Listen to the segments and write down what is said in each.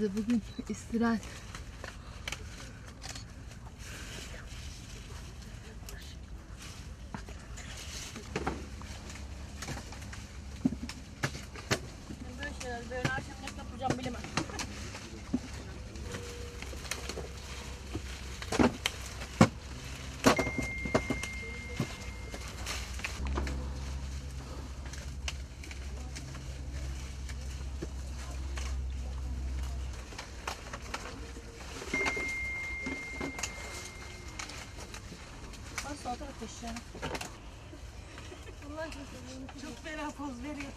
Size bugün istirahat. Böyle şeyler böyle akşam ne yapacağım bilemem. Nasıl o taraf işte? Çok ferah poz veriyor.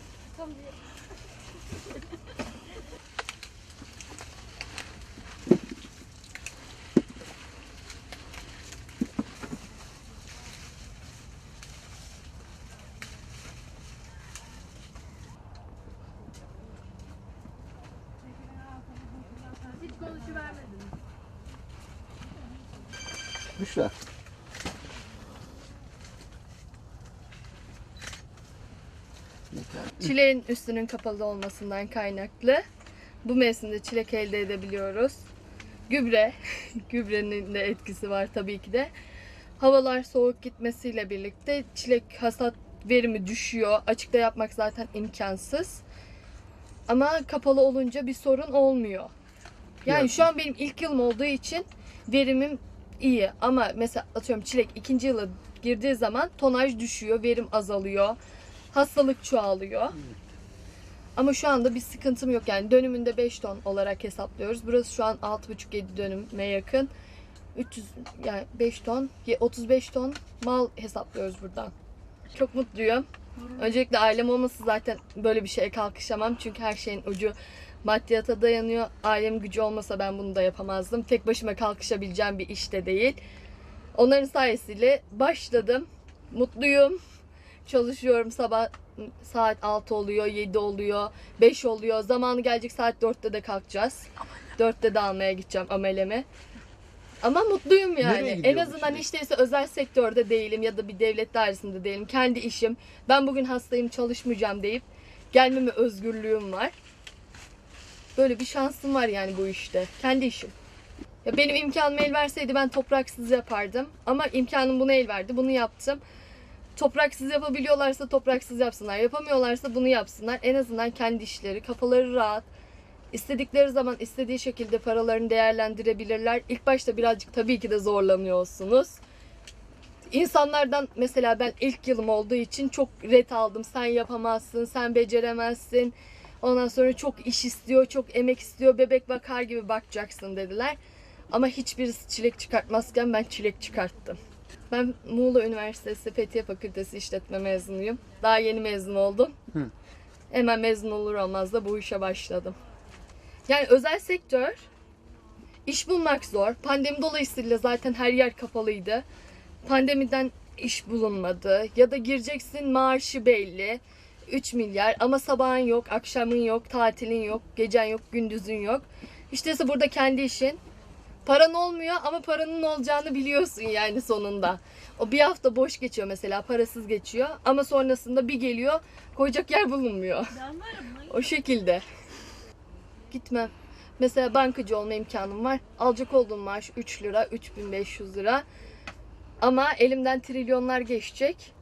Hiç konuşuvermedin. Büşra. Çileğin üstünün kapalı olmasından kaynaklı bu mevsimde çilek elde edebiliyoruz. Gübre, gübrenin de etkisi var tabii ki de. Havalar soğuk gitmesiyle birlikte çilek hasat verimi düşüyor. Açıkta yapmak zaten imkansız. Ama kapalı olunca bir sorun olmuyor. Yani Ya- şu an benim ilk yılım olduğu için verimim iyi. Ama mesela atıyorum çilek ikinci yıla girdiği zaman tonaj düşüyor, verim azalıyor. Hastalık çoğalıyor. Ama şu anda bir sıkıntım yok. Yani dönümünde 5 ton olarak hesaplıyoruz. Burası şu an 6,5-7 dönüme yakın. 300 yani 5 ton, ye- 35 ton mal hesaplıyoruz buradan. Çok mutluyum. Öncelikle ailem olması zaten böyle bir şeye kalkışamam. Çünkü her şeyin ucu maddiyata dayanıyor. Ailem gücü olmasa ben bunu da yapamazdım. Tek başıma kalkışabileceğim bir iş de değil. Onların sayesiyle başladım. Mutluyum. Çalışıyorum sabah saat 6 oluyor, 7 oluyor, 5 oluyor. Zamanı gelecek saat 4'te de kalkacağız. 4'te de almaya gideceğim amelemi. Ama mutluyum Nereye yani. En azından şimdi? hiç değilse özel sektörde değilim ya da bir devlet dairesinde değilim. Kendi işim. Ben bugün hastayım çalışmayacağım deyip gelmeme özgürlüğüm var. Böyle bir şansım var yani bu işte. Kendi işim. Ya benim imkanım el verseydi ben topraksız yapardım. Ama imkanım buna el verdi. Bunu yaptım. Topraksız yapabiliyorlarsa topraksız yapsınlar. Yapamıyorlarsa bunu yapsınlar. En azından kendi işleri, kafaları rahat. İstedikleri zaman istediği şekilde paralarını değerlendirebilirler. İlk başta birazcık tabii ki de zorlanıyorsunuz. İnsanlardan mesela ben ilk yılım olduğu için çok ret aldım. Sen yapamazsın, sen beceremezsin. Ondan sonra çok iş istiyor, çok emek istiyor. Bebek bakar gibi bakacaksın dediler. Ama hiçbirisi çilek çıkartmazken ben çilek çıkarttım. Ben Muğla Üniversitesi Fethiye Fakültesi İşletme mezunuyum. Daha yeni mezun oldum. Hı. Hemen mezun olur olmaz da bu işe başladım. Yani özel sektör iş bulmak zor. Pandemi dolayısıyla zaten her yer kapalıydı. Pandemiden iş bulunmadı. Ya da gireceksin maaşı belli. 3 milyar ama sabahın yok, akşamın yok, tatilin yok, gecen yok, gündüzün yok. İşte burada kendi işin. Paran olmuyor ama paranın olacağını biliyorsun yani sonunda. O bir hafta boş geçiyor mesela parasız geçiyor ama sonrasında bir geliyor koyacak yer bulunmuyor. Ben varım. O şekilde. Gitmem. Mesela bankacı olma imkanım var. Alacak olduğum maaş 3 lira, 3500 lira. Ama elimden trilyonlar geçecek.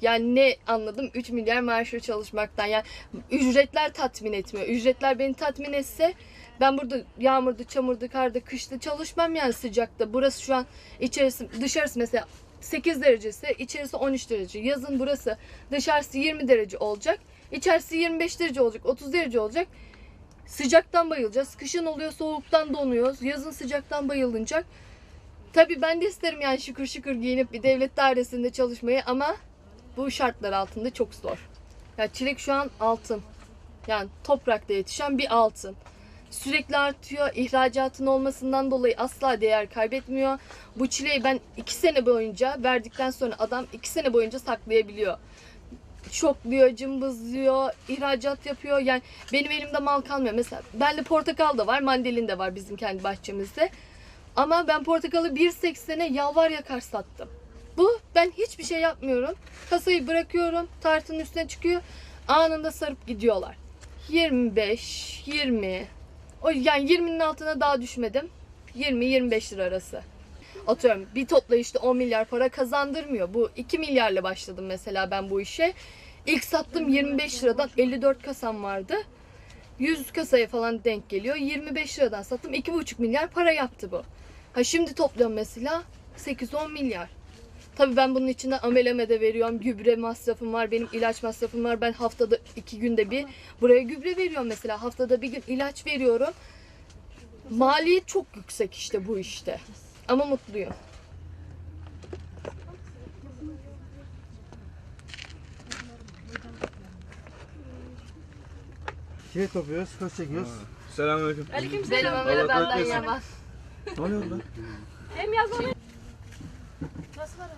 Yani ne anladım? 3 milyar maaşla çalışmaktan. Yani ücretler tatmin etmiyor. Ücretler beni tatmin etse ben burada yağmurda, çamurda, karda, kışta çalışmam yani sıcakta. Burası şu an içerisi, dışarısı mesela 8 derecesi, içerisi 13 derece. Yazın burası dışarısı 20 derece olacak. İçerisi 25 derece olacak, 30 derece olacak. Sıcaktan bayılacağız. Kışın oluyor soğuktan donuyoruz. Yazın sıcaktan bayılınacak. Tabii ben de isterim yani şıkır şıkır giyinip bir devlet dairesinde çalışmayı ama bu şartlar altında çok zor. Ya çilek şu an altın. Yani toprakta yetişen bir altın. Sürekli artıyor. İhracatın olmasından dolayı asla değer kaybetmiyor. Bu çileği ben iki sene boyunca verdikten sonra adam iki sene boyunca saklayabiliyor. çokluyor, cımbızlıyor, ihracat yapıyor. Yani benim elimde mal kalmıyor. Mesela bende portakal da var, mandalin de var bizim kendi bahçemizde. Ama ben portakalı 1.80'e yalvar yakar sattım. Bu ben hiçbir şey yapmıyorum. Kasayı bırakıyorum, tartının üstüne çıkıyor. Anında sarıp gidiyorlar. 25, 20. O yani 20'nin altına daha düşmedim. 20-25 lira arası. Atıyorum bir toplayışta 10 milyar para kazandırmıyor. Bu 2 milyarla başladım mesela ben bu işe. İlk sattım 25 liradan 54 kasam vardı. 100 kasaya falan denk geliyor. 25 liradan sattım. 2,5 milyar para yaptı bu. Ha şimdi topluyorum mesela 8-10 milyar. Tabii ben bunun içinde ameleme de veriyorum. Gübre masrafım var. Benim ilaç masrafım var. Ben haftada iki günde bir buraya gübre veriyorum mesela. Haftada bir gün ilaç veriyorum. Maliyet çok yüksek işte bu işte. Ama mutluyum. Şey topluyoruz, köz çekiyoruz. Selamünaleyküm. Aleyküm Benim selam. Allah benden yaman. Ne oluyor lan? Hem yazmalı. Nasıl var?